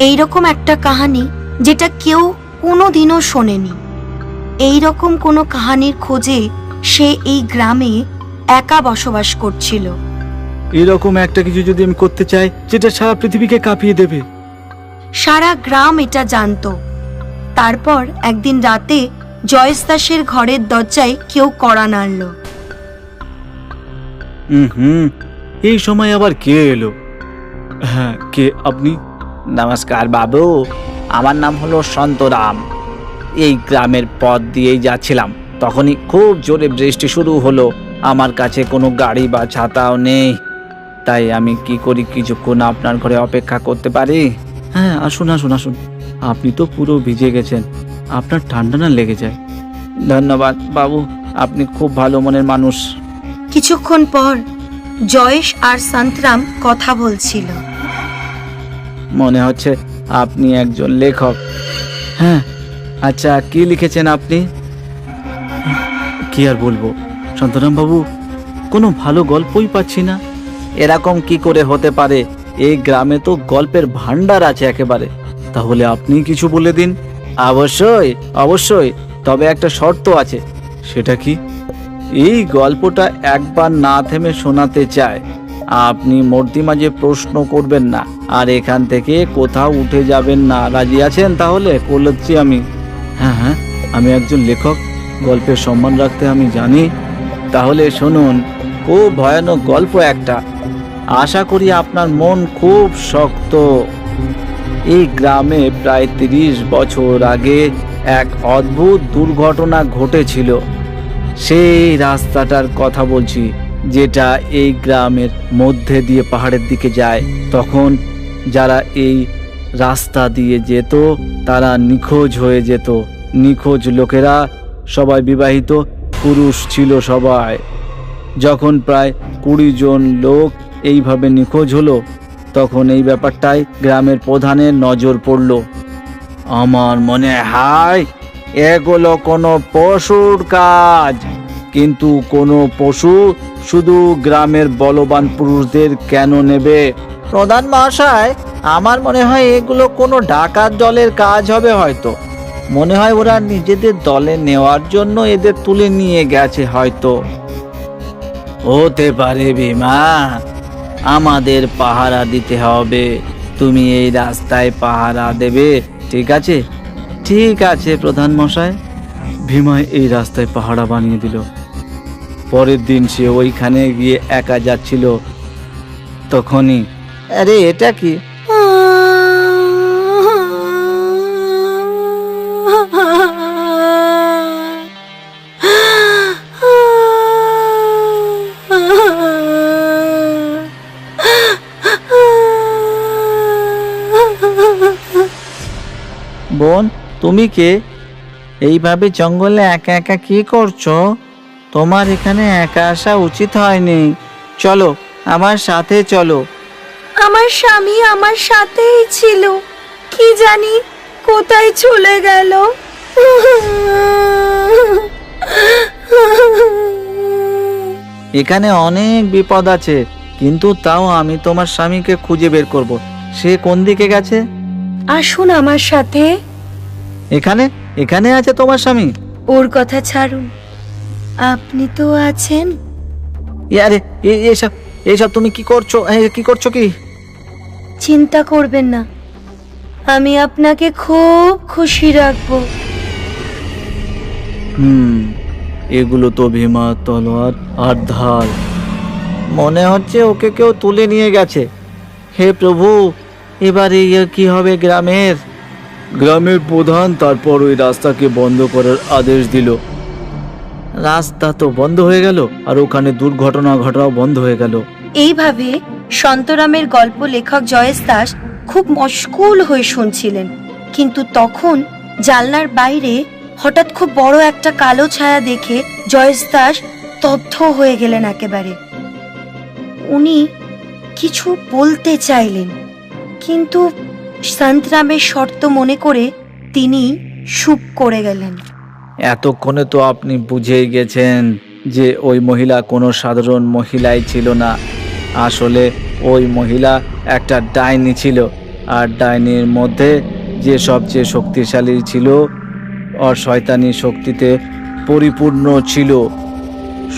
এইরকম একটা কাহানি যেটা কেউ কোনোদিনও শোনেনি। এই রকম কোনো কাহানির খোঁজে সে এই গ্রামে একা বসবাস করছিল। এরকম একটা কিছু যদি আমি করতে চাই যেটা সারা পৃথিবীকে কাঁপিয়ে দেবে। সারা গ্রাম এটা জানতো। তারপর একদিন রাতে জয়েশ দাসের ঘরের দরজায় কেউ কড়া নাড়ল। হুম হুম এই সময় আবার কে এলো? হ্যাঁ কে আপনি? নমস্কার বাবু আমার নাম হলো সন্তরাম এই গ্রামের পথ দিয়েই যাচ্ছিলাম তখনই খুব জোরে বৃষ্টি শুরু হলো। আমার কাছে কোনো গাড়ি বা ছাতাও নেই। তাই আমি কি করি কিছুক্ষণ আপনার ঘরে অপেক্ষা করতে পারি? হ্যাঁ আসুন আসুন আসুন। আপনি তো পুরো ভিজে গেছেন। আপনার ঠান্ডা না লেগে যায়? ধন্যবাদ বাবু আপনি খুব ভালো মনের মানুষ। কিছুক্ষণ পর জয়েশ আর সন্তরাম কথা বলছিল। মনে হচ্ছে আপনি একজন লেখক। হ্যাঁ আচ্ছা কি লিখেছেন আপনি? কি আর বলব? বাবু কোনো ভালো গল্পই পাচ্ছি না। এরকম কি করে হতে পারে? এই গ্রামে তো গল্পের ভান্ডার আছে একেবারে। তাহলে আপনি কিছু বলে দিন। অবশ্যই অবশ্যই তবে একটা শর্ত আছে। সেটা কি? এই গল্পটা একবার না থেমে শোনাতে চায়। আপনি মূর্তি মাঝে প্রশ্ন করবেন না। আর এখান থেকে কোথাও উঠে যাবেন না। রাজি আছেন তাহলে? বলেছি আমি। হ্যাঁ হ্যাঁ আমি একজন লেখক। গল্পের সম্মান রাখতে আমি জানি। তাহলে শুনুন, খুব ভয়ানক গল্প একটা। আশা করি আপনার মন খুব শক্ত। এই গ্রামে প্রায় তিরিশ বছর আগে এক অদ্ভুত দুর্ঘটনা ঘটেছিল। সেই রাস্তাটার কথা বলছি। যেটা এই গ্রামের মধ্যে দিয়ে পাহাড়ের দিকে যায়, তখন যারা এই রাস্তা দিয়ে যেত, তারা নিখোঁজ হয়ে যেত। নিখোঁজ লোকেরা সবাই বিবাহিত, পুরুষ ছিল সবাই। যখন প্রায় কুড়ি জন লোক এইভাবে নিখোঁজ হলো, তখন এই ব্যাপারটাই গ্রামের প্রধানের নজর পড়ল। আমার মনে হয় এগুলো কোনো পশুর কাজ, কিন্তু কোনো পশু শুধু গ্রামের বলবান পুরুষদের কেন নেবে? প্রধান মহাশয় আমার মনে হয় এগুলো কোনো ডাকাত দলের কাজ হবে হয়তো। মনে হয় ওরা নিজেদের দলে নেওয়ার জন্য এদের তুলে নিয়ে গেছে হয়তো। হতে পারে ভীমা আমাদের পাহারা দিতে হবে। তুমি এই রাস্তায় পাহারা দেবে ঠিক আছে? ঠিক আছে প্রধান মশাই ভীমায় এই রাস্তায় পাহাড়া বানিয়ে দিল। পরের দিন সে ওইখানে গিয়ে একা যাচ্ছিল তখনই। আরে এটা কি? বোন তুমি কে? এইভাবে জঙ্গলে একা একা কি করছ? তোমার এখানে একা আসা উচিত হয়নি। চলো আমার সাথে চলো। আমার স্বামী আমার সাথেই ছিল। কি জানি কোথায় চলে গেল। এখানে অনেক বিপদ আছে কিন্তু তাও আমি তোমার স্বামীকে খুঁজে বের করব। সে কোন দিকে গেছে? আসুন আমার সাথে। এখানে? এখানে আছে তোমার স্বামী? ওর কথা ছাড়ুন। আপনি তো আছেন। ইয়ারে এ- এসব এসব তুমি কি করছ? এ, কি করছ কি? চিন্তা করবেন না। আমি আপনাকে খুব খুশি রাখব। হুম এগুলো তো ভীমা তলোয়ার আর ধার। মনে হচ্ছে ওকে কেউ তুলে নিয়ে গেছে। হে প্রভু এবারে ইয়ে কি হবে গ্রামের? গ্রামের প্রধান তারপর ওই রাস্তাকে বন্ধ করার আদেশ দিল। রাস্তা তো বন্ধ হয়ে গেল, আর ওখানে দুর্ঘটনা ঘটাও বন্ধ হয়ে গেল। এইভাবে সন্তরামের গল্প লেখক জয়েশ দাস খুব মশগুল হয়ে শুনছিলেন। কিন্তু তখন জানলার বাইরে হঠাৎ খুব বড় একটা কালো ছায়া দেখে জয়েশ দাস স্তব্ধ হয়ে গেলেন একেবারে। উনি কিছু বলতে চাইলেন, কিন্তু সন্তরামের শর্ত মনে করে তিনি সুপ করে গেলেন। এতক্ষণে তো আপনি বুঝেই গেছেন যে ওই মহিলা কোনো সাধারণ মহিলাই ছিল না। আসলে ওই মহিলা একটা ডাইনি ছিল আর ডাইনির মধ্যে যে সবচেয়ে শক্তিশালী ছিল আর শয়তানি শক্তিতে পরিপূর্ণ ছিল।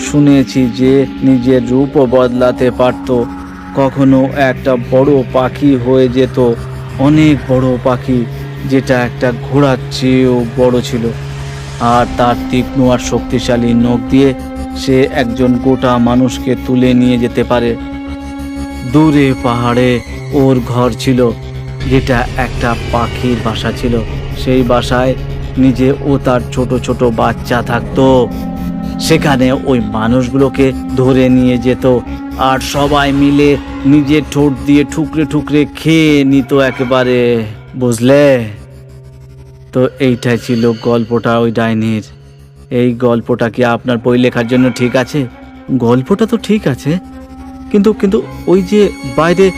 শুনেছি যে নিজের রূপও বদলাতে পারত, কখনো একটা বড় পাখি হয়ে যেত, অনেক বড় পাখি, যেটা একটা ঘোড়ার চেয়েও বড় ছিল। আর তার তীক্ষ্ণ আর শক্তিশালী নখ দিয়ে সে একজন গোটা মানুষকে তুলে নিয়ে যেতে পারে। দূরে পাহাড়ে ওর ঘর ছিল, যেটা একটা পাখির বাসা ছিল। সেই বাসায় নিজে ও তার ছোট ছোট বাচ্চা থাকতো। সেখানে ওই মানুষগুলোকে ধরে নিয়ে যেত আর সবাই মিলে নিজের ঠোঁট দিয়ে ঠুকরে ঠুকরে খেয়ে নিত একেবারে, বুঝলে? তো এইটাই ছিল গল্পটা ওই ডাইনির। এই গল্পটা কি আপনার বই লেখার জন্য ঠিক আছে? গল্পটা তো ঠিক আছে। কিন্তু কিন্তু ওই যে বাইরে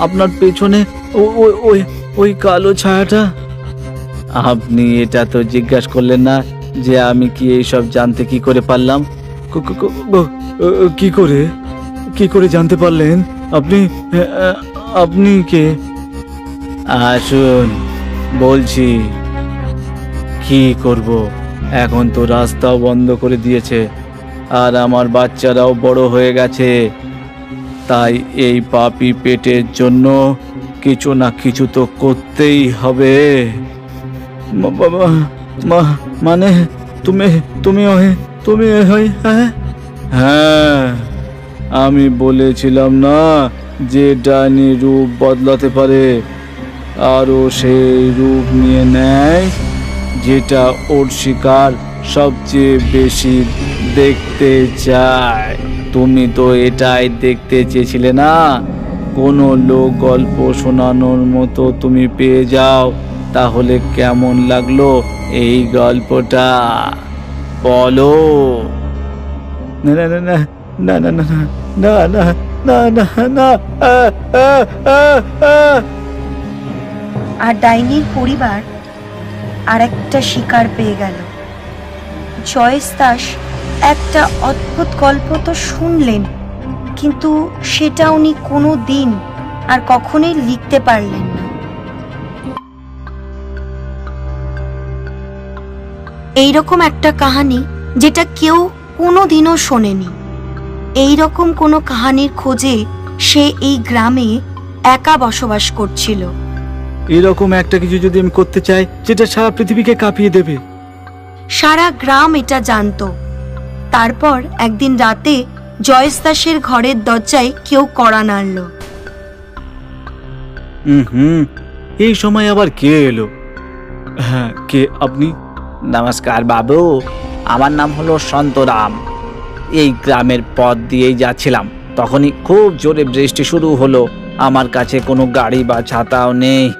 আপনার পেছনে ওই ওই কালো ছায়াটা? আপনি এটা তো জিজ্ঞাসা করলেন না যে আমি কি এইসব জানতে কি করে পারলাম? ক- করে? কি করে জানতে পারলেন? আপনি আপনি কে? আসুন। বলছি, কি করব? এখন তো রাস্তাও বন্ধ করে দিয়েছে, আর আমার বাচ্চারাও বড় হয়ে গেছে। তাই এই পাপি পেটের জন্য কিছু না কিছু তো করতেই হবে। মানে তুমি তুমি তুমি হ্যাঁ? হ্যাঁ আমি বলেছিলাম না যে ডাইনি রূপ বদলাতে পারে। আরও সেই রূপ নিয়ে নেয় যেটা ওর শিকার সবচেয়ে বেশি দেখতে চায় তুমি তো এটাই দেখতে চেয়েছিলে না কোনো লোক গল্প শোনানোর মতো তুমি পেয়ে যাও তাহলে কেমন লাগল এই গল্পটা বলো না না না না না না না না না না না না। আর ডাইনির পরিবার আর একটা শিকার পেয়ে গেল। জয়েশ দাস একটা অদ্ভুত গল্প তো শুনলেন, কিন্তু সেটা উনি কোনো দিন আর কখনোই লিখতে পারলেন না। এইরকম একটা কাহানি যেটা কেউ কোনো দিনও শোনেনি। এইরকম কোনো কাহানির খোঁজে সে এই গ্রামে একা বসবাস করছিল। এরকম একটা কিছু যদি আমি করতে চাই যেটা সারা পৃথিবীকে কাঁপিয়ে দেবে। সারা গ্রাম এটা জানতো। তারপর একদিন রাতে জয়েশ দাসের ঘরের দরজায় কেউ কড়া নাড়ল। হুম হুম এই সময় আবার কে এলো? হ্যাঁ কে আপনি? নমস্কার বাবু আমার নাম হলো সন্তরাম এই গ্রামের পথ দিয়েই যাচ্ছিলাম তখনই খুব জোরে বৃষ্টি শুরু হলো। আমার কাছে কোনো গাড়ি বা ছাতাও নেই।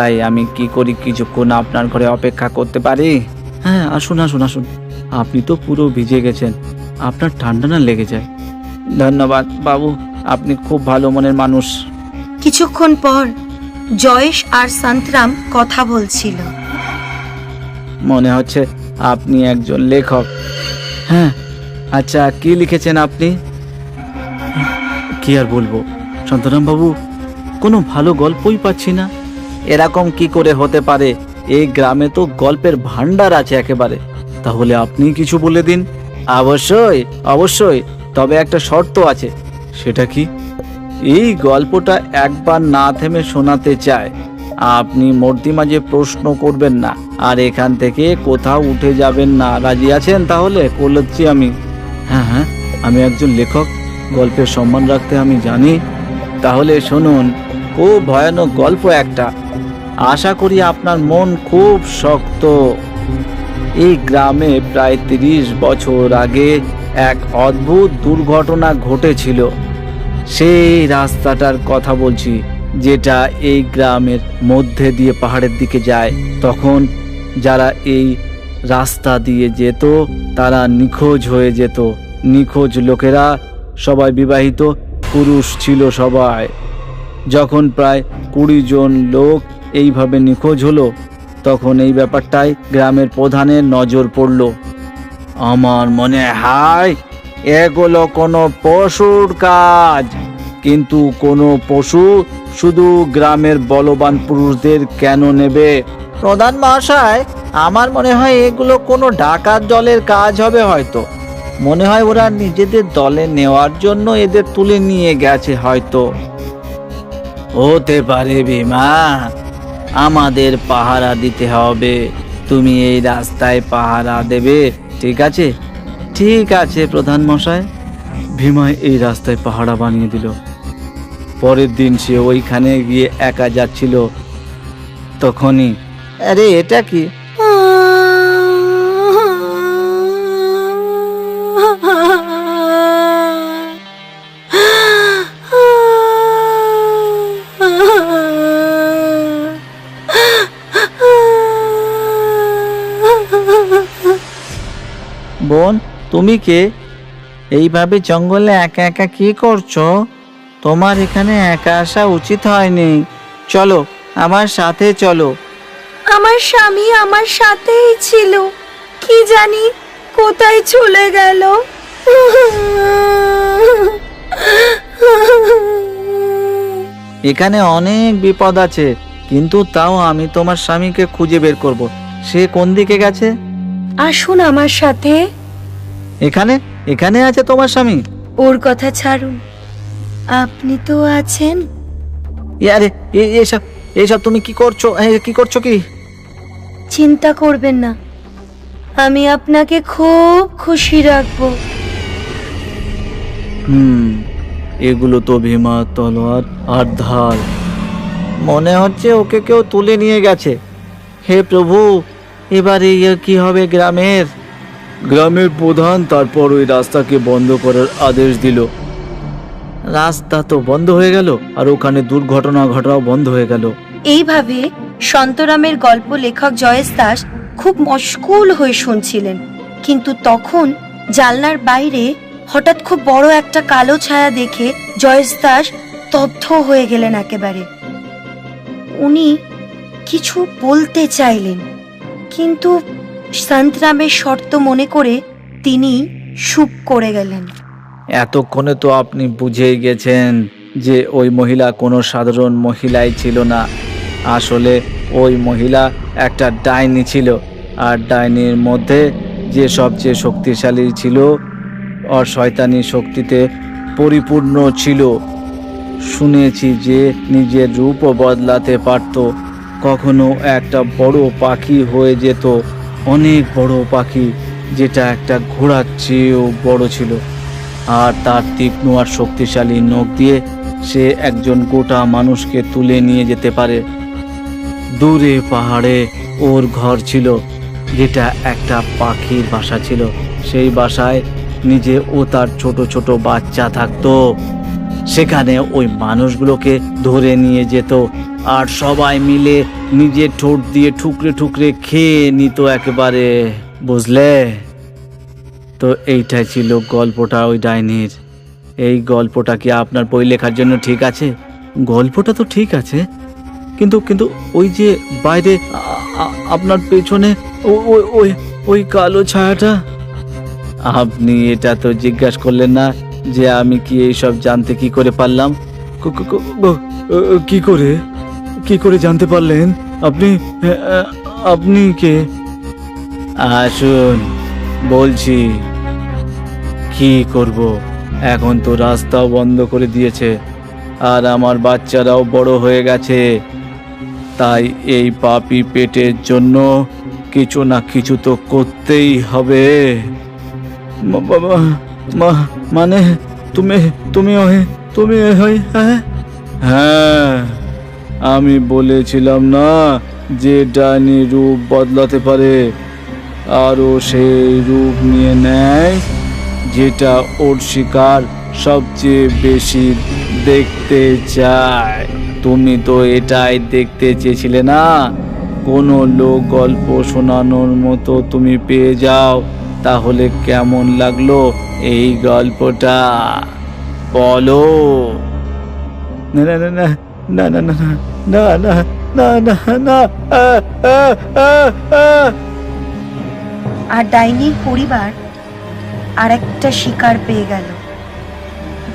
তাই আমি কি করি কিছুক্ষণ আপনার ঘরে অপেক্ষা করতে পারি? হ্যাঁ আসুন আসুন আসুন। আপনি তো পুরো ভিজে গেছেন। আপনার ঠান্ডা না লেগে যায়? ধন্যবাদ বাবু। আপনি খুব ভালো মনের মানুষ। কিছুক্ষণ পর জয়েশ আর সন্তরাম কথা বলছিল। মনে হচ্ছে আপনি একজন লেখক। হ্যাঁ। আচ্ছা কি লিখেছেন আপনি? কি আর বলব? শান্তরাম বাবু কোনো ভালো গল্পই পাচ্ছি না। এরকম কি করে হতে পারে? এই গ্রামে তো গল্পের ভান্ডার আছে একেবারে। তাহলে আপনি কিছু বলে দিন। অবশ্যই অবশ্যই। তবে একটা শর্ত আছে। সেটা কি? এই গল্পটা একবার না থেমে শোনাতে চায়। আপনি মূর্তি মাঝে প্রশ্ন করবেন না, আর এখান থেকে কোথাও উঠে যাবেন না। রাজি আছেন তাহলে? করছি আমি। হ্যাঁ হ্যাঁ আমি একজন লেখক। গল্পের সম্মান রাখতে আমি জানি। তাহলে শুনুন, খুব ভয়ানক গল্প একটা। আশা করি আপনার মন খুব শক্ত। এই গ্রামে প্রায় তিরিশ বছর আগে এক অদ্ভুত দুর্ঘটনা ঘটেছিল। সেই রাস্তাটার কথা বলছি, যেটা এই গ্রামের মধ্যে দিয়ে পাহাড়ের দিকে যায়। তখন যারা এই রাস্তা দিয়ে যেত, তারা নিখোঁজ হয়ে যেত। নিখোঁজ লোকেরা সবাই বিবাহিত, পুরুষ ছিল সবাই। যখন প্রায় কুড়ি জন লোক এইভাবে নিখোঁজ হলো তখন এই ব্যাপারটাই গ্রামের প্রধানের নজর পড়ল। আমার মনে হয় এগুলো কোনো পশুর কাজ কিন্তু কোনো পশু শুধু গ্রামের বলবান পুরুষদের কেন নেবে? প্রধান মহাশয় আমার মনে হয় এগুলো কোনো ডাকাত দলের কাজ হবে হয়তো। মনে হয় ওরা নিজেদের দলে নেওয়ার জন্য এদের তুলে নিয়ে গেছে হয়তো। হতে পারে ভীমা আমাদের পাহারা দিতে হবে। তুমি এই রাস্তায় পাহারা দেবে, ঠিক আছে? ঠিক আছে, প্রধান মশাই। ভীমা এই রাস্তায় পাহারা বানিয়ে দিল। পরের দিন সে ওইখানে গিয়ে একা যাচ্ছিল। তখনই, আরে, এটা কি? বোন তুমি কে? এইভাবে জঙ্গলে একা একা কি করছ? তোমার এখানে একা আসা উচিত হয়নি। চলো আমার সাথে চলো। আমার স্বামী আমার সাথেই ছিল। কি জানি কোথায় চলে গেল। এখানে অনেক বিপদ আছে কিন্তু তাও আমি তোমার স্বামীকে খুঁজে বের করব। সে কোন দিকে গেছে? আসুন আমার সাথে। এখানে? এখানে আছে তোমার স্বামী? ওর কথা ছাড়ুন। আপনি তো আছেন। আরে এসব এসব তুমি কি করছ? কি করছ কি? চিন্তা করবেন না। আমি আপনাকে খুব খুশি রাখব। হুম এগুলো তো ভীমা তলোয়ার আর ধার। মনে হচ্ছে ওকে কেউ তুলে নিয়ে গেছে। হে প্রভু এবারে কি হবে গ্রামের? গ্রামের প্রধান তারপর ওই রাস্তাকে বন্ধ করার আদেশ দিল। রাস্তা তো বন্ধ হয়ে গেল, আর ওখানে দুর্ঘটনা ঘটাও বন্ধ হয়ে গেল। এইভাবে সন্তরামের গল্প লেখক জয়েশ দাস খুব মশগুল হয়ে শুনছিলেন। কিন্তু তখন জালনার বাইরে হঠাৎ খুব বড় একটা কালো ছায়া দেখে জয়েশ দাস স্তব্ধ হয়ে গেলেন একেবারে। উনি কিছু বলতে চাইলেন, কিন্তু সন্তরামের শর্ত মনে করে তিনি সুপ করে গেলেন। এতক্ষণে তো আপনি বুঝেই গেছেন যে ওই মহিলা কোনো সাধারণ মহিলাই ছিল না। আসলে ওই মহিলা একটা ডাইনি ছিল আর ডাইনির মধ্যে যে সবচেয়ে শক্তিশালী ছিল আর শয়তানি শক্তিতে পরিপূর্ণ ছিল। শুনেছি যে নিজের রূপও বদলাতে পারত, কখনো একটা বড় পাখি হয়ে যেত। অনেক বড় পাখি যেটা একটা ঘোড়ার চেয়েও বড় ছিল। আর তার তীক্ষ্ণ আর শক্তিশালী নখ দিয়ে সে একজন গোটা মানুষকে তুলে নিয়ে যেতে পারে। দূরে পাহাড়ে ওর ঘর ছিল, যেটা একটা পাখির বাসা ছিল। সেই বাসায় নিজে ও তার ছোট ছোট বাচ্চা থাকতো। সেখানে ওই মানুষগুলোকে ধরে নিয়ে যেত আর সবাই মিলে নিজের ঠোঁট দিয়ে ঠুকরে ঠুকরে খেয়ে নিত একেবারে, বুঝলে? তো এইটাই ছিল গল্পটা ওই ডাইনির। এই গল্পটা কি আপনার বই লেখার জন্য ঠিক আছে? গল্পটা তো ঠিক আছে, কিন্তু কিন্তু ওই যে বাইরে আপনার পেছনে ওই ওই কালো ছায়াটা? আপনি এটা তো জিজ্ঞাসা করলেন না যে আমি কি এইসব জানতে কি করে পারলাম? ক- করে? কি করে জানতে পারলেন? আপনি আপনি কে? আসুন বলছি কি করব? এখন তো রাস্তাও বন্ধ করে দিয়েছে আর আমার বাচ্চারাও বড় হয়ে গেছে। তাই এই পাপি পেটের জন্য কিছু না কিছু তো করতেই হবে। বাবা মানে তুমি তুমি তুমি হ্যাঁ? হ্যাঁ আমি বলেছিলাম না যে ডাইনি রূপ বদলাতে পারে। আরও সেই রূপ নিয়ে নেয় যেটা ওর শিকার সবচেয়ে বেশি দেখতে চায়। তুমি তো এটাই দেখতে চেয়েছিলে না? কোনো লোক গল্প শোনানোর মতো তুমি পেয়ে যাও। তাহলে কেমন লাগল এই গল্পটা বলো না না না না না না না না না না না না আ, আ, আ, আ। আর ডাইনির পরিবার আর একটা শিকার পেয়ে গেল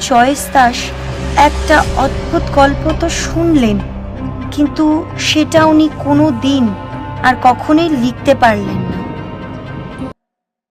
জয়েশ দাস একটা অদ্ভুত গল্প তো শুনলেন কিন্তু সেটা উনি কোনো দিন আর কখনোই লিখতে পারলেন না